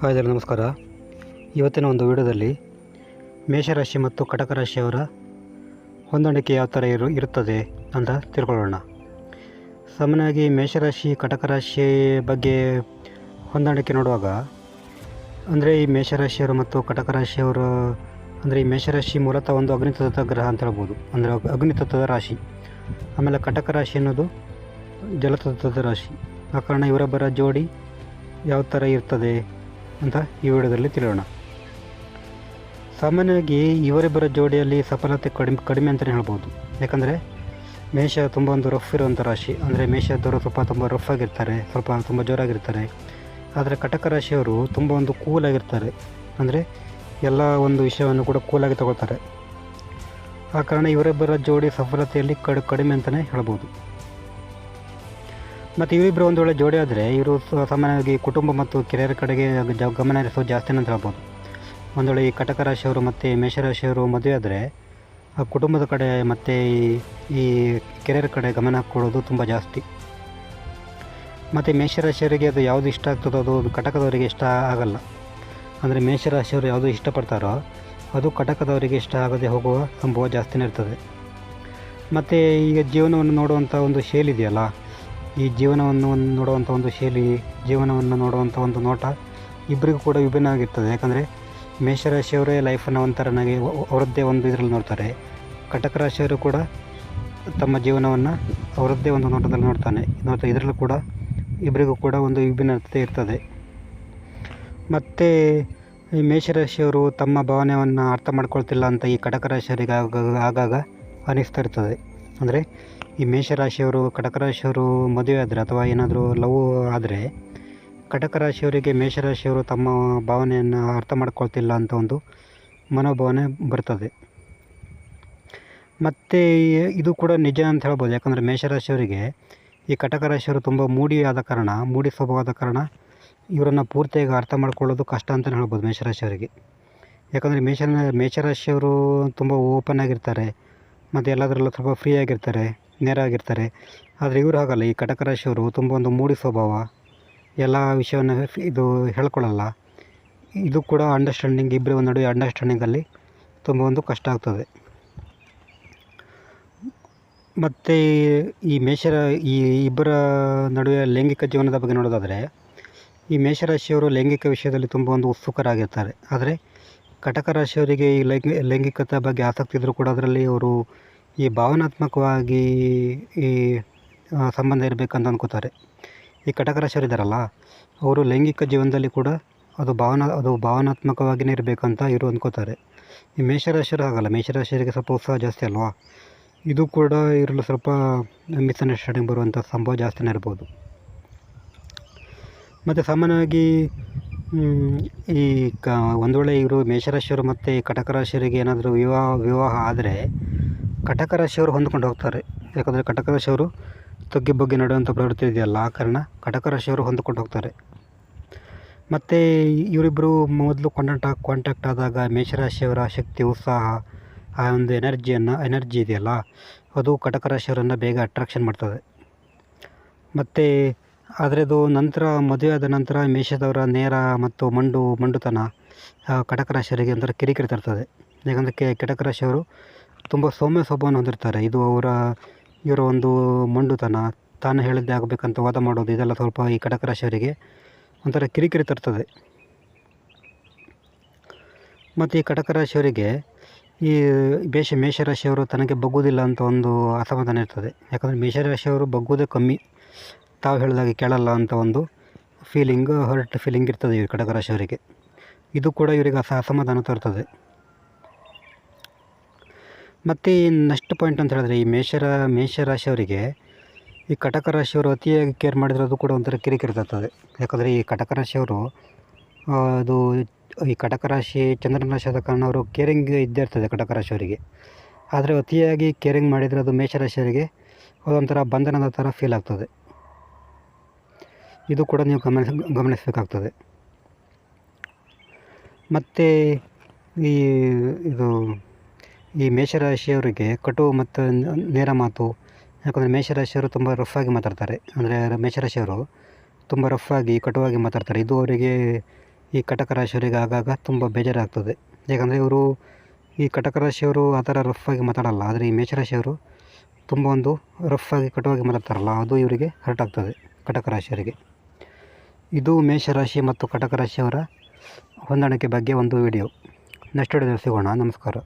Hi ನಮಸ್ಕಾರ. ಇವತ್ತಿನ ಒಂದು ವಿಡಿಯೋದಲ್ಲಿ ಮೇಷರಾಶಿ ಮತ್ತು ಕಟಕ ರಾಶಿಯವರ ಹೊಂದಾಣಿಕೆ ಯಾವ ಥರ ಇರು, ಇರುತ್ತದೆ ಅಂತ ತಿಳ್ಕೊಳ್ಳೋಣ. ಸಾಮಾನ್ಯವಾಗಿ ಮೇಷರಾಶಿ ಕಟಕ ರಾಶಿ ಬಗ್ಗೆ ಹೊಂದಾಣಿಕೆ ನೋಡುವಾಗ, ಅಂದರೆ ಈ ಮೇಷರಾಶಿಯವರು ಮತ್ತು ಕಟಕ ರಾಶಿಯವರು ಅಂದರೆ ಈ ಮೇಷರಾಶಿ ಮೂಲತಃ ಒಂದು ಅಗ್ನಿತತ್ವದ ಗ್ರಹ ಅಂತ ಹೇಳ್ಬೋದು. ಅಂದರೆ ಅಗ್- ಅಗ್ನಿತತ್ವದ ರಾಶಿ. ಆಮೇಲೆ ಕಟಕ ರಾಶಿ ಅನ್ನೋದು ಜಲತತ್ವದ ರಾಶಿ. ಆ ಕಾರಣ ಇವರೊಬ್ಬರ ಜೋಡಿ ಯಾವ ಥರ ಇರ್ತದೆ? ಅಂತ ಈ ವಿಡಿಯೋದಲ್ಲಿ ತಿಳಿಯೋಣ. ಸಾಮಾನ್ಯವಾಗಿ ಇವರಿಬ್ಬರ ಜೋಡಿಯಲ್ಲಿ ಸಫಲತೆ ಕಡಿಮೆ ಕಡಿಮೆ ಅಂತಲೇ ಹೇಳ್ಬೋದು. ಯಾಕಂದರೆ ಮೇಷ ತುಂಬ ಒಂದು ರಫ್ ಇರುವಂಥ ರಾಶಿ. ಅಂದರೆ ಮೇಷದವರು ಸ್ವಲ್ಪ ತುಂಬ ರಫ್ ಆಗಿರ್ತಾರೆ, ಸ್ವಲ್ಪ ತುಂಬ ಜೋರಾಗಿರ್ತಾರೆ. ಆದರೆ ಕಟಕ ರಾಶಿಯವರು ತುಂಬ ಒಂದು ಕೂಲಾಗಿರ್ತಾರೆ ಅಂದರೆ ಎಲ್ಲ ಒಂದು ವಿಷಯವನ್ನು ಕೂಡ ಕೂಲಾಗಿ ತಗೊಳ್ತಾರೆ. ಆ ಕಾರಣ ಇವರಿಬ್ಬರ ಜೋಡಿ ಸಫಲತೆಯಲ್ಲಿ ಕಡ್ ಕಡಿಮೆ ಅಂತಲೇ ಹೇಳ್ಬೋದು. ಮತ್ತು ಇವರಿಬ್ಬರು ಒಂದು ವೇಳೆ ಜೋಡಿ ಆದರೆ ಇವರು ಸಾಮಾನ್ಯವಾಗಿ ಕುಟುಂಬ ಮತ್ತು ಕೆರಿಯರ್ ಕಡೆಗೆ ಗಮನ ಹರಿಸೋದು ಜಾಸ್ತಿ ಅಂತ ಹೇಳ್ಬೋದು ಒಂದು ವೇಳೆ ಈ ಕಟಕ ರಾಶಿಯವರು ಮತ್ತು ಮೇಷರಾಶಿಯವರು ಮದುವೆ ಆದರೆ ಆ ಕುಟುಂಬದ ಕಡೆ ಮತ್ತು ಈ- ಈ ಕೆರಿಯರ್ ಕಡೆ ಗಮನ ಕೊಡೋದು ತುಂಬ ಜಾಸ್ತಿ. ಮತ್ತು ಮೇಷರಾಶಿಯವರಿಗೆ ಅದು ಯಾವುದು ಇಷ್ಟ ಆಗ್ತದೋ ಅದು ಕಟಕದವರಿಗೆ ಇಷ್ಟ ಆಗಲ್ಲ. ಅಂದರೆ ಮೇಷರಾಶಿಯವರು ಯಾವುದು ಇಷ್ಟಪಡ್ತಾರೋ ಅದು ಕಟಕದವರಿಗೆ ಇಷ್ಟ ಆಗದೆ ಹೋಗುವ ಸಂಭವ ಜಾಸ್ತಿನೇ ಇರ್ತದೆ. ಮತ್ತು ಈಗ ಜೀವನವನ್ನು ನೋಡುವಂಥ ಒಂದು ಶೈಲಿ ಇದೆಯಲ್ಲ ಈ ಜೀವನವನ್ನು ಒಂದು ನೋಡುವಂಥ ಒಂದು ಶೈಲಿ, ಜೀವನವನ್ನು ನೋಡುವಂಥ ಒಂದು ನೋಟ ಇಬ್ಬರಿಗೂ ಕೂಡ ವಿಭಿನ್ನ ಆಗಿರ್ತದೆ. ಯಾಕಂದರೆ ಮೇಷರಾಶಿಯವರೇ ಲೈಫನ್ನು ಒಂಥರ ನನಗೆ ಅವರದ್ದೇ ಒಂದು ಇದರಲ್ಲಿ ನೋಡ್ತಾರೆ. ಕಟಕ ರಾಶಿಯವರು ಕೂಡ ತಮ್ಮ ಜೀವನವನ್ನು ಅವರದ್ದೇ ಒಂದು ನೋಟದಲ್ಲಿ ನೋಡ್ತಾನೆ. ನೋಡ್ತಾ ಇದರಲ್ಲೂ ಕೂಡ ಇಬ್ಬರಿಗೂ ಕೂಡ ಒಂದು ವಿಭಿನ್ನತೆ ಇರ್ತದೆ. ಮತ್ತು ಈ ಮೇಷರಾಶಿಯವರು ತಮ್ಮ ಭಾವನೆಯನ್ನು ಅರ್ಥ ಮಾಡ್ಕೊಳ್ತಿಲ್ಲ ಅಂತ ಈ ಕಟಕ ರಾಶಿಯವರಿಗೆ ಆಗಾಗ ಆಗಾಗ ಅನಿಸ್ತಾ ಇರ್ತದೆ. ಅಂದರೆ ಈ ಮೇಷರಾಶಿಯವರು, ಕಟಕ ರಾಶಿಯವರು ಮದುವೆ ಆದರೆ ಅಥವಾ ಏನಾದರೂ ಲವ್ ಆದರೆ ಕಟಕ ರಾಶಿಯವರಿಗೆ ಮೇಷರಾಶಿಯವರು ತಮ್ಮ ಭಾವನೆಯನ್ನು ಅರ್ಥ ಮಾಡ್ಕೊಳ್ತಿಲ್ಲ ಅಂತ ಒಂದು ಮನೋಭಾವನೆ ಬರ್ತದೆ. ಮತ್ತು ಇದು ಕೂಡ ನಿಜ ಅಂತ ಹೇಳ್ಬೋದು. ಯಾಕಂದರೆ ಮೇಷರಾಶಿಯವರಿಗೆ ಈ ಕಟಕ ರಾಶಿಯವರು ತುಂಬ ಮೂಡಿ ಆದ ಕಾರಣ, ಮೂಡಿ ಸ್ವಭಾವದ ಕಾರಣ ಇವರನ್ನು ಪೂರ್ತಿಯಾಗಿ ಅರ್ಥ ಮಾಡ್ಕೊಳ್ಳೋದು ಕಷ್ಟ ಅಂತಲೇ ಹೇಳ್ಬೋದು ಮೇಷರಾಶಿಯವರಿಗೆ. ಯಾಕಂದರೆ ಮೇಷ, ಮೇಷರಾಶಿಯವರು ತುಂಬ ಓಪನ್ ಆಗಿರ್ತಾರೆ. ಮತ್ತು ಎಲ್ಲದರಲ್ಲೂ ಸ್ವಲ್ಪ ಫ್ರೀ ಆಗಿರ್ತಾರೆ, ನೇರ ಆಗಿರ್ತಾರೆ. ಆದರೆ ಇವರು ಹಾಗಲ್ಲ, ಈ ಕಟಕ ರಾಶಿಯವರು ತುಂಬ ಒಂದು ಮೂಡಿ ಸ್ವಭಾವ. ಎಲ್ಲ ವಿಷಯವನ್ನು ಇದು ಹೇಳ್ಕೊಳ್ಳಲ್ಲ ಇದು ಕೂಡ ಅಂಡರ್ಸ್ಟ್ಯಾಂಡಿಂಗ್ ಇಬ್ಬರ ನಡುವೆ ಅಂಡರ್ಸ್ಟ್ಯಾಂಡಿಂಗಲ್ಲಿ ತುಂಬ ಒಂದು ಕಷ್ಟ ಆಗ್ತದೆ. ಮತ್ತು ಈ ಮೇಷರ ಈ ಇಬ್ಬರ ನಡುವೆ ಲೈಂಗಿಕ ಜೀವನದ ಬಗ್ಗೆ ನೋಡೋದಾದರೆ, ಈ ಮೇಷರಾಶಿಯವರು ಲೈಂಗಿಕ ವಿಷಯದಲ್ಲಿ ತುಂಬ ಒಂದು ಉತ್ಸುಕರಾಗಿರ್ತಾರೆ. ಆದರೆ ಕಟಕ ರಾಶಿಯವರಿಗೆ ಈ ಲೈಂಗಿ, ಲೈಂಗಿಕತೆ ಬಗ್ಗೆ ಆಸಕ್ತಿ ಇದ್ದರೂ ಕೂಡ ಅದರಲ್ಲಿ ಅವರು ಈ ಭಾವನಾತ್ಮಕವಾಗಿ ಈ ಸಂಬಂಧ ಇರಬೇಕಂತ ಅಂದ್ಕೋತಾರೆ ಈ ಕಟಕ ರಾಶಿಯವರು ಇದ್ದಾರಲ್ಲ ಅವರು ಲೈಂಗಿಕ ಜೀವನದಲ್ಲಿ ಕೂಡ ಅದು ಭಾವನಾ, ಅದು ಭಾವನಾತ್ಮಕವಾಗಿಯೇ ಇರಬೇಕಂತ ಇವರು ಅಂದ್ಕೋತಾರೆ ಈ ಮೇಷರಾಶಿಯರು ಆಗಲ್ಲ ಮೇಷರಾಶಿಯರಿಗೆ ಸ್ವಲ್ಪ ಉತ್ಸಾಹ ಜಾಸ್ತಿ ಅಲ್ವಾ? ಇದು ಕೂಡ ಇರಲು ಸ್ವಲ್ಪ ಮಿಸ್ಅಂಡರ್ಸ್ಟ್ಯಾಂಡಿಂಗ್ ಬರುವಂಥ ಸಂಭವ ಜಾಸ್ತಿನೇ ಇರ್ಬೋದು. ಮತ್ತು ಸಾಮಾನ್ಯವಾಗಿ ಈ ಕ, ಒಂದು ವೇಳೆ ಇವರು ಮೇಷರಾಶಿಯವರು ಮತ್ತು ಕಟಕ ರಾಶಿಯವರಿಗೆ ಏನಾದರೂ ವಿವಾಹ ವಿವಾಹ ಆದರೆ ಕಟಕ ರಾಶಿಯವರು ಹೊಂದ್ಕೊಂಡು ಹೋಗ್ತಾರೆ. ಯಾಕಂದರೆ ಕಟಕ ರಾಶಿಯವರು ತಗ್ಗಿ ಬಗ್ಗೆ ನಡೆಯುವಂಥ ಪ್ರವೃತ್ತಿ ಇದೆಯಲ್ಲ ಆ ಕಾರಣ ಕಟಕ ರಾಶಿಯವರು ಹೊಂದ್ಕೊಂಡು ಹೋಗ್ತಾರೆ. ಮತ್ತು ಇವರಿಬ್ಬರು ಮೊದಲು ಕಾಂಟ್ಯಾಕ್ಟ್ ಕಾಂಟ್ಯಾಕ್ಟ್ ಆದಾಗ ಮೇಷರಾಶಿಯವರ ಶಕ್ತಿ, ಉತ್ಸಾಹ, ಆ ಒಂದು ಎನರ್ಜಿಯನ್ನು ಎನರ್ಜಿ ಇದೆಯಲ್ಲ, ಅದು ಕಟಕ ರಾಶಿಯವರನ್ನು ಬೇಗ ಅಟ್ರಾಕ್ಷನ್ ಮಾಡ್ತದೆ. ಮತ್ತು ಅದು ನಂತರ ಮದುವೆ ಆದ ನಂತರ ಮೇಷದವರ ನೇರ ಮತ್ತು ಮಂಡು ಮಂಡುತನ ಕಟಕ ರಾಶಿಯವರಿಗೆ ಒಂಥರ ಕಿರಿಕಿರಿ ತರ್ತದೆ. ಯಾಕಂದರೆ ಕೆ ಕಟಕ ರಾಶಿಯವರು ತುಂಬ ಸೌಮ್ಯ ಸ್ವಭಾವನ ಹೊಂದಿರ್ತಾರೆ. ಇದು ಅವರ, ಇವರ ಒಂದು ಮಂಡುತನ. ತಾನು ಹೇಳಿದ್ದೇ ಆಗಬೇಕಂತ ವಾದ ಮಾಡೋದು, ಇದೆಲ್ಲ ಸ್ವಲ್ಪ ಈ ಕಡಕ ರಾಶಿಯವರಿಗೆ ಒಂಥರ ಕಿರಿಕಿರಿ ತರ್ತದೆ. ಮತ್ತು ಈ ಕಟಕ ರಾಶಿಯವರಿಗೆ ಈ ಮೇಷ ಮೇಷರಾಶಿಯವರು ತನಗೆ ಬಗ್ಗುವುದಿಲ್ಲ ಅಂತ ಒಂದು ಅಸಮಾಧಾನ ಇರ್ತದೆ. ಯಾಕಂದರೆ ಮೇಷರಾಶಿಯವರು ಬಗ್ಗುವುದೇ ಕಮ್ಮಿ. ತಾವು ಹೇಳಿದಾಗೆ ಕೇಳಲ್ಲ ಅಂತ ಒಂದು ಫೀಲಿಂಗ್ ಹರ್ಟ್ ಫೀಲಿಂಗ್ ಇರ್ತದೆ ಈ ಕಟಕ ರಾಶಿಯವರಿಗೆ ಇದು ಕೂಡ ಇವರಿಗೆ ಅಸ, ಅಸಮಾಧಾನ ತರ್ತದೆ. ಮತ್ತು ನೆಕ್ಸ್ಟ್ ಪಾಯಿಂಟ್ ಅಂತ ಹೇಳಿದ್ರೆ, ಈ ಮೇಷರ, ಮೇಷರಾಶಿಯವರಿಗೆ ಈ ಕಟಕ ರಾಶಿಯವರು ಅತಿಯಾಗಿ ಕೇರ್ ಮಾಡಿರೋದು ಕೂಡ ಒಂಥರ ಕಿರಿಕಿರಿ ತರ್ತದೆ ಯಾಕಂದರೆ ಈ ಕಟಕ ರಾಶಿಯವರು ಅದು ಈ ಕಟಕ ರಾಶಿ ಚಂದ್ರನ ರಾಶಿ ಆದ ಕಾರಣ ಅವರು ಕೇರಿಂಗ್ ಇದ್ದೇ ಇರ್ತದೆ ಕಟಕ ರಾಶಿಯವರಿಗೆ. ಆದರೆ ಅತಿಯಾಗಿ ಕೇರಿಂಗ್ ಮಾಡಿದರೆ ಅದು ಮೇಷರಾಶಿಯವರಿಗೆ ಅದೊಂಥರ ಬಂಧನದ ಥರ ಫೀಲ್ ಆಗ್ತದೆ. ಇದು ಕೂಡ ನೀವು ಗಮನಿಸ, ಗಮನಿಸಬೇಕಾಗ್ತದೆ. ಮತ್ತು ಈ, ಇದು ಈ ಮೇಷರಾಶಿಯವರಿಗೆ ಕಟು ಮತ್ತು ನೇರ ಮಾತು, ಯಾಕಂದರೆ ಮೇಷರಾಶಿಯವರು ತುಂಬ ರಫ್ ಆಗಿ ಮಾತಾಡ್ತಾರೆ. ಅಂದರೆ ಮೇಷರಾಶಿಯವರು ತುಂಬ ರಫ್ ಆಗಿ, ಕಟುವಾಗಿ ಮಾತಾಡ್ತಾರೆ. ಇದು ಅವರಿಗೆ ಈ ಕಟಕ ರಾಶಿಯವರಿಗೆ ಆಗಾಗ ತುಂಬ ಬೇಜಾರಾಗ್ತದೆ. ಯಾಕಂದರೆ ಇವರು ಈ ಕಟಕ ರಾಶಿಯವರು ಆ ಥರ ರಫ್ಫಾಗಿ ಮಾತಾಡಲ್ಲ. ಆದರೆ ಈ ಮೇಷರಾಶಿಯವರು ತುಂಬ ಒಂದು ರಫ್ಫಾಗಿ ಕಟುವಾಗಿ ಮಾತಾಡ್ತಾರಲ್ಲ, ಅದು ಇವರಿಗೆ ಹರ್ಟ್ ಆಗ್ತದೆ ಕಟಕ ರಾಶಿಯವರಿಗೆ. ಇದು ಮೇಷರಾಶಿ ಮತ್ತು ಕಟಕ ರಾಶಿಯವರ ಹೊಂದಾಣಿಕೆ ಬಗ್ಗೆ ಒಂದು ವಿಡಿಯೋ ನೆಕ್ಸ್ಟ್ ವಿಡಿಯೋದಲ್ಲಿ ಸಿಗೋಣ. ನಮಸ್ಕಾರ.